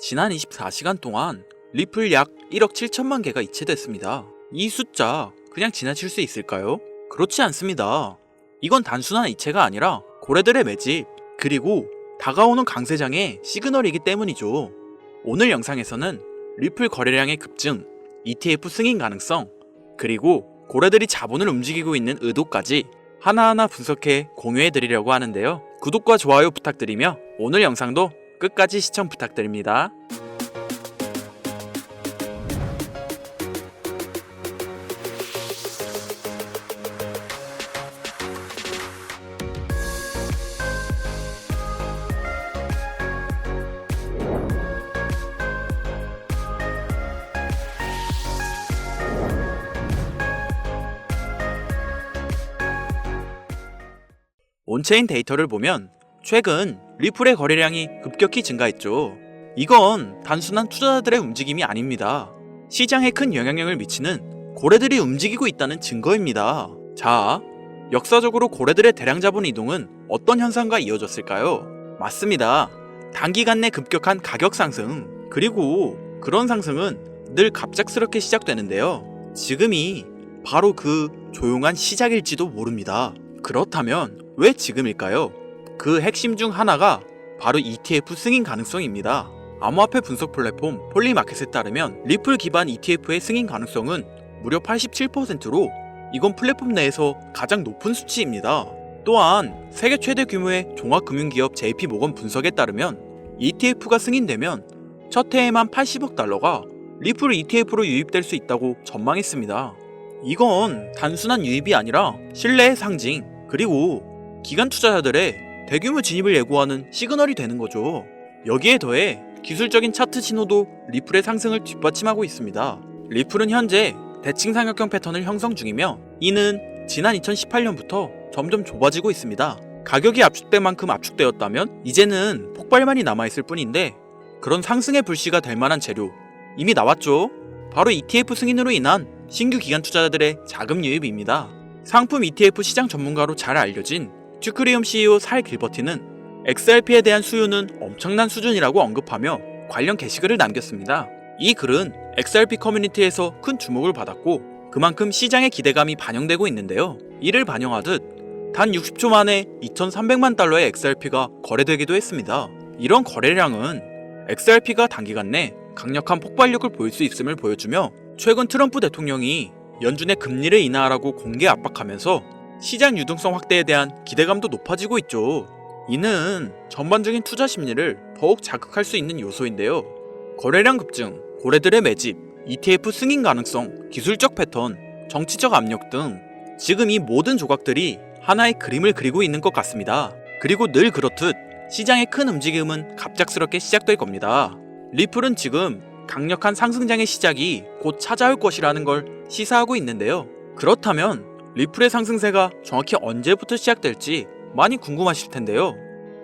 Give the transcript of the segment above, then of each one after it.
지난 24시간 동안 리플 약 1억 7천만 개가 이체됐습니다. 이 숫자 그냥 지나칠 수 있을까요? 그렇지 않습니다. 이건 단순한 이체가 아니라 고래들의 매집, 그리고 다가오는 강세장의 시그널이기 때문이죠. 오늘 영상에서는 리플 거래량의 급증, ETF 승인 가능성, 그리고 고래들이 자본을 움직이고 있는 의도까지 하나하나 분석해 공유해 드리려고 하는데요. 구독과 좋아요 부탁드리며 오늘 영상도 끝까지 시청 부탁드립니다. 온체인 데이터를 보면 최근 리플의 거래량이 급격히 증가했죠. 이건 단순한 투자자들의 움직임이 아닙니다. 시장에 큰 영향력을 미치는 고래들이 움직이고 있다는 증거입니다. 자, 역사적으로 고래들의 대량 자본 이동은 어떤 현상과 이어졌을까요? 맞습니다. 단기간 내 급격한 가격 상승, 그리고 그런 상승은 늘 갑작스럽게 시작되는데요. 지금이 바로 그 조용한 시작일지도 모릅니다. 그렇다면 왜 지금일까요? 그 핵심 중 하나가 바로 ETF 승인 가능성입니다. 암호화폐 분석 플랫폼 폴리마켓에 따르면 리플 기반 ETF의 승인 가능성은 무려 87%로 이건 플랫폼 내에서 가장 높은 수치입니다. 또한 세계 최대 규모의 종합금융기업 JP 모건 분석에 따르면 ETF가 승인되면 첫 해에만 80억 달러가 리플 ETF로 유입될 수 있다고 전망했습니다. 이건 단순한 유입이 아니라 신뢰의 상징, 그리고 기관 투자자들의 대규모 진입을 예고하는 시그널이 되는 거죠. 여기에 더해 기술적인 차트 신호도 리플의 상승을 뒷받침하고 있습니다. 리플은 현재 대칭 상역형 패턴을 형성 중이며 이는 지난 2018년부터 점점 좁아지고 있습니다. 가격이 압축된 만큼 압축되었다면 이제는 폭발만이 남아있을 뿐인데 그런 상승의 불씨가 될 만한 재료 이미 나왔죠. 바로 ETF 승인으로 인한 신규 기관 투자자들의 자금 유입입니다. 상품 ETF 시장 전문가로 잘 알려진 튜크리움 CEO 살 길버티는 XRP에 대한 수요는 엄청난 수준이라고 언급하며 관련 게시글을 남겼습니다. 이 글은 XRP 커뮤니티에서 큰 주목을 받았고 그만큼 시장의 기대감이 반영되고 있는데요. 이를 반영하듯 단 60초 만에 2,300만 달러의 XRP가 거래되기도 했습니다. 이런 거래량은 XRP가 단기간 내 강력한 폭발력을 보일 수 있음을 보여주며 최근 트럼프 대통령이 연준의 금리를 인하하라고 공개 압박하면서 시장 유동성 확대에 대한 기대감도 높아지고 있죠. 이는 전반적인 투자 심리를 더욱 자극할 수 있는 요소인데요. 거래량 급증, 고래들의 매집, ETF 승인 가능성, 기술적 패턴, 정치적 압력 등 지금 이 모든 조각들이 하나의 그림을 그리고 있는 것 같습니다. 그리고 늘 그렇듯 시장의 큰 움직임은 갑작스럽게 시작될 겁니다. 리플은 지금 강력한 상승장의 시작이 곧 찾아올 것이라는 걸 시사하고 있는데요. 그렇다면 리플의 상승세가 정확히 언제부터 시작될지 많이 궁금하실 텐데요.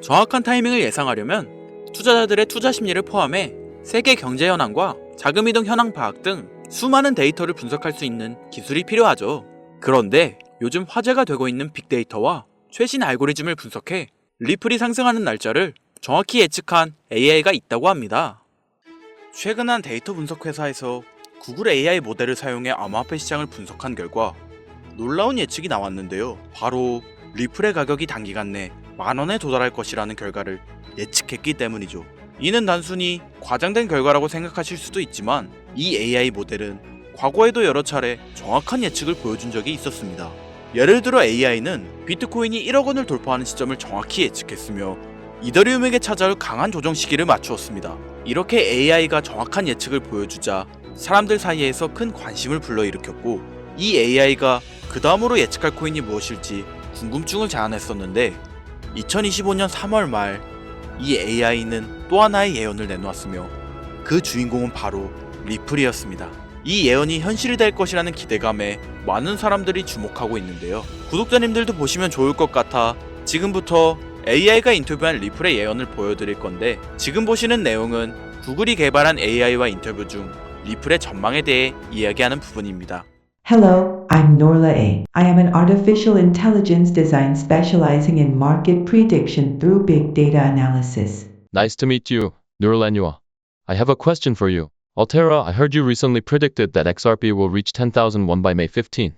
정확한 타이밍을 예상하려면 투자자들의 투자 심리를 포함해 세계 경제 현황과 자금 이동 현황 파악 등 수많은 데이터를 분석할 수 있는 기술이 필요하죠. 그런데 요즘 화제가 되고 있는 빅데이터와 최신 알고리즘을 분석해 리플이 상승하는 날짜를 정확히 예측한 AI가 있다고 합니다. 최근 한 데이터 분석 회사에서 구글 AI 모델을 사용해 암호화폐 시장을 분석한 결과 놀라운 예측이 나왔는데요. 바로 리플의 가격이 단기간 내 만 원에 도달할 것이라는 결과를 예측했기 때문이죠. 이는 단순히 과장된 결과라고 생각하실 수도 있지만 이 AI 모델은 과거에도 여러 차례 정확한 예측을 보여준 적이 있었습니다. 예를 들어 AI는 비트코인이 1억 원을 돌파하는 시점을 정확히 예측했으며 이더리움에게 찾아올 강한 조정 시기를 맞추었습니다. 이렇게 AI가 정확한 예측을 보여주자 사람들 사이에서 큰 관심을 불러일으켰고 이 AI가 그 다음으로 예측할 코인이 무엇일지 궁금증을 자아냈었는데 2025년 3월 말 이 AI는 또 하나의 예언을 내놓았으며 그 주인공은 바로 리플이었습니다. 이 예언이 현실이 될 것이라는 기대감에 많은 사람들이 주목하고 있는데요. 구독자님들도 보시면 좋을 것 같아 지금부터 AI가 인터뷰한 리플의 예언을 보여드릴 건데 지금 보시는 내용은 구글이 개발한 AI와 인터뷰 중 리플의 전망에 대해 이야기하는 부분입니다. Hello, I'm Norla A. I am an artificial intelligence design specializing in market prediction through big data analysis. Nice to meet you, Nurlanua. I have a question for you. Altera, I heard you recently predicted that XRP will reach 10,001 by May 15th.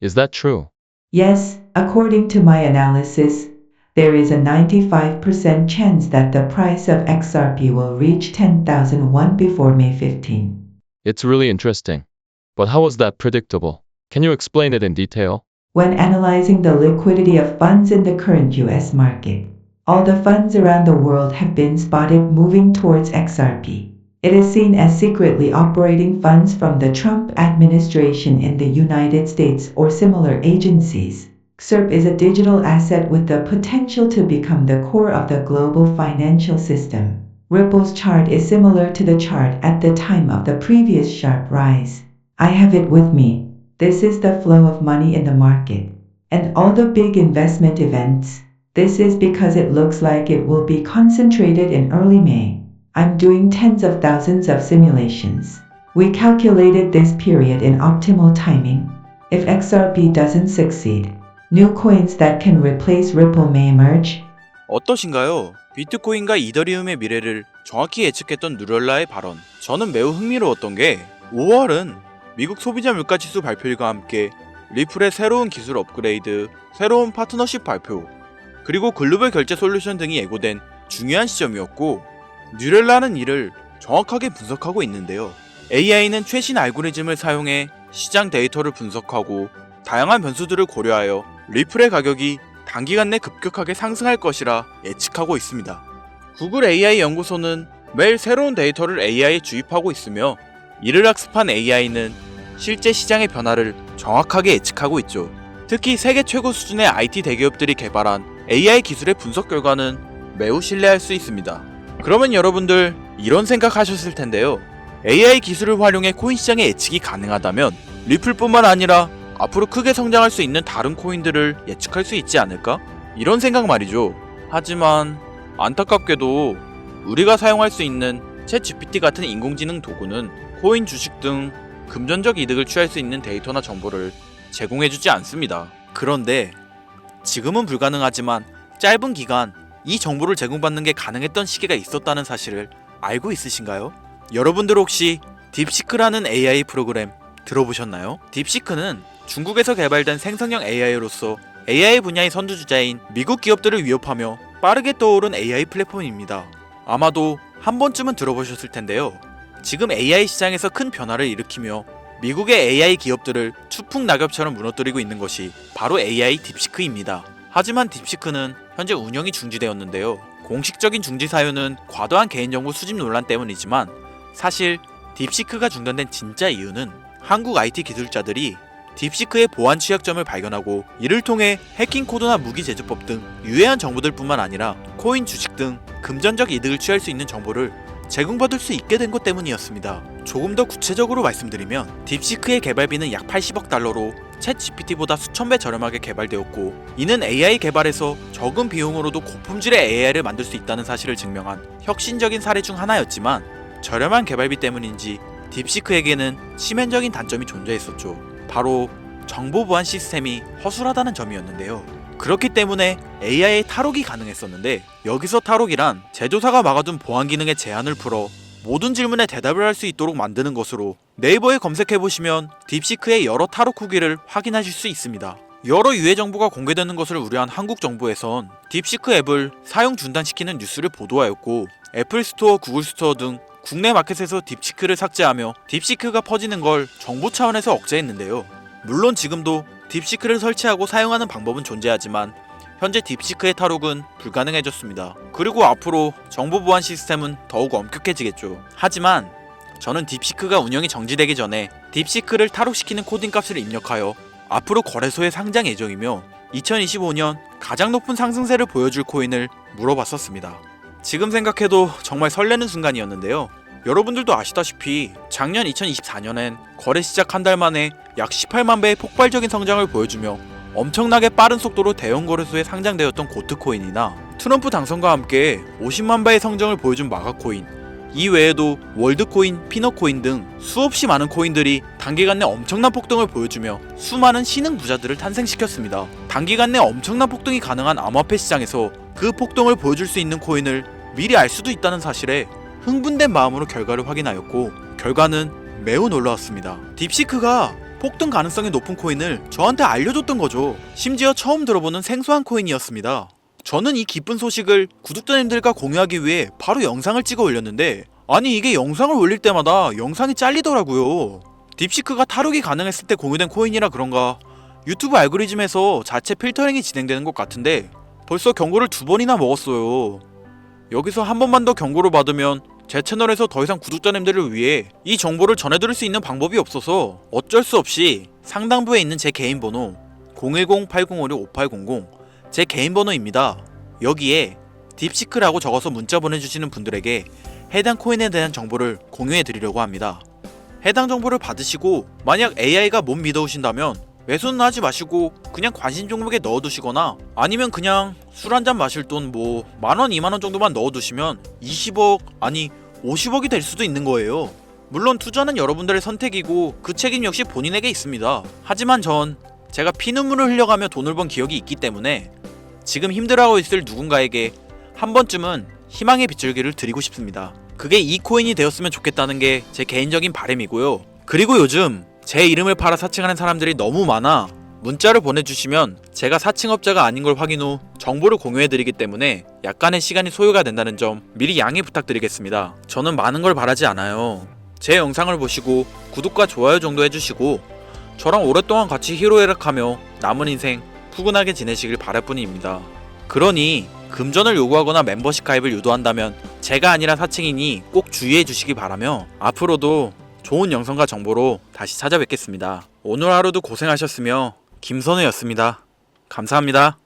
Is that true? Yes, according to my analysis, there is a 95% chance that the price of XRP will reach 10,001 before May 15. It's really interesting. But how was that predictable? Can you explain it in detail? When analyzing the liquidity of funds in the current US market, all the funds around the world have been spotted moving towards XRP. It is seen as secretly operating funds from the Trump administration in the United States or similar agencies. XRP is a digital asset with the potential to become the core of the global financial system. Ripple's chart is similar to the chart at the time of the previous sharp rise. I have it with me. This is the flow of money in the market. And all the big investment events. This is because it looks like it will be concentrated in early May. I'm doing tens of thousands of simulations. We calculated this period in optimal timing. If XRP doesn't succeed, new coins that can replace Ripple may emerge. 어떠신가요? 비트코인과 이더리움의 미래를 정확히 예측했던 누렐라의 발언. 저는 매우 흥미로웠던 게 5월은 미국 소비자 물가 지수 발표일과 함께 리플의 새로운 기술 업그레이드, 새로운 파트너십 발표, 그리고 글로벌 결제 솔루션 등이 예고된 중요한 시점이었고 뉴렐라는 이를 정확하게 분석하고 있는데요. AI는 최신 알고리즘을 사용해 시장 데이터를 분석하고 다양한 변수들을 고려하여 리플의 가격이 단기간 내 급격하게 상승할 것이라 예측하고 있습니다. 구글 AI 연구소는 매일 새로운 데이터를 AI에 주입하고 있으며 이를 학습한 AI는 실제 시장의 변화를 정확하게 예측하고 있죠. 특히 세계 최고 수준의 IT 대기업들이 개발한 AI 기술의 분석 결과는 매우 신뢰할 수 있습니다. 그러면 여러분들 이런 생각하셨을 텐데요. AI 기술을 활용해 코인 시장의 예측이 가능하다면 리플뿐만 아니라 앞으로 크게 성장할 수 있는 다른 코인들을 예측할 수 있지 않을까? 이런 생각 말이죠. 하지만 안타깝게도 우리가 사용할 수 있는 챗 GPT 같은 인공지능 도구는 코인 주식 등 금전적 이득을 취할 수 있는 데이터나 정보를 제공해주지 않습니다. 그런데 지금은 불가능하지만 짧은 기간 이 정보를 제공받는 게 가능했던 시기가 있었다는 사실을 알고 있으신가요? 여러분들 혹시 딥시크라는 AI 프로그램 들어보셨나요? 딥시크는 중국에서 개발된 생성형 AI로서 AI 분야의 선두주자인 미국 기업들을 위협하며 빠르게 떠오른 AI 플랫폼입니다. 아마도 한 번쯤은 들어보셨을 텐데요. 지금 AI 시장에서 큰 변화를 일으키며 미국의 AI 기업들을 추풍 낙엽처럼 무너뜨리고 있는 것이 바로 AI 딥시크입니다. 하지만 딥시크는 현재 운영이 중지되었는데요. 공식적인 중지 사유는 과도한 개인정보 수집 논란 때문이지만 사실 딥시크가 중단된 진짜 이유는 한국 IT 기술자들이 딥시크의 보안 취약점을 발견하고 이를 통해 해킹 코드나 무기 제조법 등 유해한 정보들 뿐만 아니라 코인 주식 등 금전적 이득을 취할 수 있는 정보를 제공받을 수 있게 된 것 때문이었습니다. 조금 더 구체적으로 말씀드리면 딥시크의 개발비는 약 80억 달러로 챗 GPT보다 수천 배 저렴하게 개발되었고 이는 AI 개발에서 적은 비용으로도 고품질의 AI를 만들 수 있다는 사실을 증명한 혁신적인 사례 중 하나였지만 저렴한 개발비 때문인지 딥시크에게는 치명적인 단점이 존재했었죠. 바로 정보 보안 시스템이 허술하다는 점이었는데요. 그렇기 때문에 AI의 탈옥이 가능했었는데 여기서 탈옥이란 제조사가 막아둔 보안 기능의 제한을 풀어 모든 질문에 대답을 할 수 있도록 만드는 것으로 네이버에 검색해 보시면 딥시크의 여러 탈옥 후기를 확인하실 수 있습니다. 여러 유해 정보가 공개되는 것을 우려한 한국 정부에선 딥시크 앱을 사용 중단시키는 뉴스를 보도하였고 애플 스토어, 구글 스토어 등 국내 마켓에서 딥시크를 삭제하며 딥시크가 퍼지는 걸 정부 차원에서 억제했는데요. 물론 지금도 딥시크를 설치하고 사용하는 방법은 존재하지만 현재 딥시크의 탈옥은 불가능해졌습니다. 그리고 앞으로 정보 보안 시스템은 더욱 엄격해지겠죠. 하지만 저는 딥시크가 운영이 정지되기 전에 딥시크를 탈옥시키는 코딩 값을 입력하여 앞으로 거래소에 상장 예정이며 2025년 가장 높은 상승세를 보여줄 코인을 물어봤었습니다. 지금 생각해도 정말 설레는 순간이었는데요. 여러분들도 아시다시피 작년 2024년엔 거래 시작 한 달 만에 약 18만 배의 폭발적인 성장을 보여주며 엄청나게 빠른 속도로 대형 거래소에 상장되었던 고트코인이나 트럼프 당선과 함께 50만 배의 성장을 보여준 마가코인 이 외에도 월드코인, 피너코인 등 수없이 많은 코인들이 단기간 내 엄청난 폭등을 보여주며 수많은 신흥 부자들을 탄생시켰습니다. 단기간 내 엄청난 폭등이 가능한 암호화폐 시장에서 그 폭등을 보여줄 수 있는 코인을 미리 알 수도 있다는 사실에 흥분된 마음으로 결과를 확인하였고 결과는 매우 놀라웠습니다. 딥시크가 폭등 가능성이 높은 코인을 저한테 알려줬던 거죠. 심지어 처음 들어보는 생소한 코인이었습니다. 저는 이 기쁜 소식을 구독자님들과 공유하기 위해 바로 영상을 찍어 올렸는데 아니 이게 영상을 올릴 때마다 영상이 잘리더라고요. 딥시크가 탈옥이 가능했을 때 공유된 코인이라 그런가 유튜브 알고리즘에서 자체 필터링이 진행되는 것 같은데 벌써 경고를 두 번이나 먹었어요. 여기서 한 번만 더 경고를 받으면 제 채널에서 더 이상 구독자님들을 위해 이 정보를 전해드릴 수 있는 방법이 없어서 어쩔 수 없이 상단부에 있는 제 개인 번호 010-8056-5800 제 개인 번호입니다. 여기에 딥시크라고 적어서 문자 보내주시는 분들에게 해당 코인에 대한 정보를 공유해 드리려고 합니다. 해당 정보를 받으시고 만약 AI가 못 믿어오신다면 매수는 하지 마시고 그냥 관심 종목에 넣어두시거나 아니면 그냥 술 한 잔 마실 돈 뭐 만원, 이만원 정도만 넣어두시면 20억 아니 50억이 될 수도 있는 거예요. 물론 투자는 여러분들의 선택이고 그 책임 역시 본인에게 있습니다. 하지만 전 제가 피눈물을 흘려가며 돈을 번 기억이 있기 때문에 지금 힘들어하고 있을 누군가에게 한 번쯤은 희망의 빗줄기를 드리고 싶습니다. 그게 이 코인이 되었으면 좋겠다는 게 제 개인적인 바람이고요. 그리고 요즘 제 이름을 팔아 사칭하는 사람들이 너무 많아 문자를 보내주시면 제가 사칭업자가 아닌 걸 확인 후 정보를 공유해드리기 때문에 약간의 시간이 소요가 된다는 점 미리 양해 부탁드리겠습니다. 저는 많은 걸 바라지 않아요. 제 영상을 보시고 구독과 좋아요 정도 해주시고 저랑 오랫동안 같이 희로애락하며 남은 인생 푸근하게 지내시길 바랄 뿐입니다. 그러니 금전을 요구하거나 멤버십 가입을 유도한다면 제가 아니라 사칭이니 꼭 주의해 주시기 바라며 앞으로도 좋은 영상과 정보로 다시 찾아뵙겠습니다. 오늘 하루도 고생하셨으며 김선우였습니다. 감사합니다.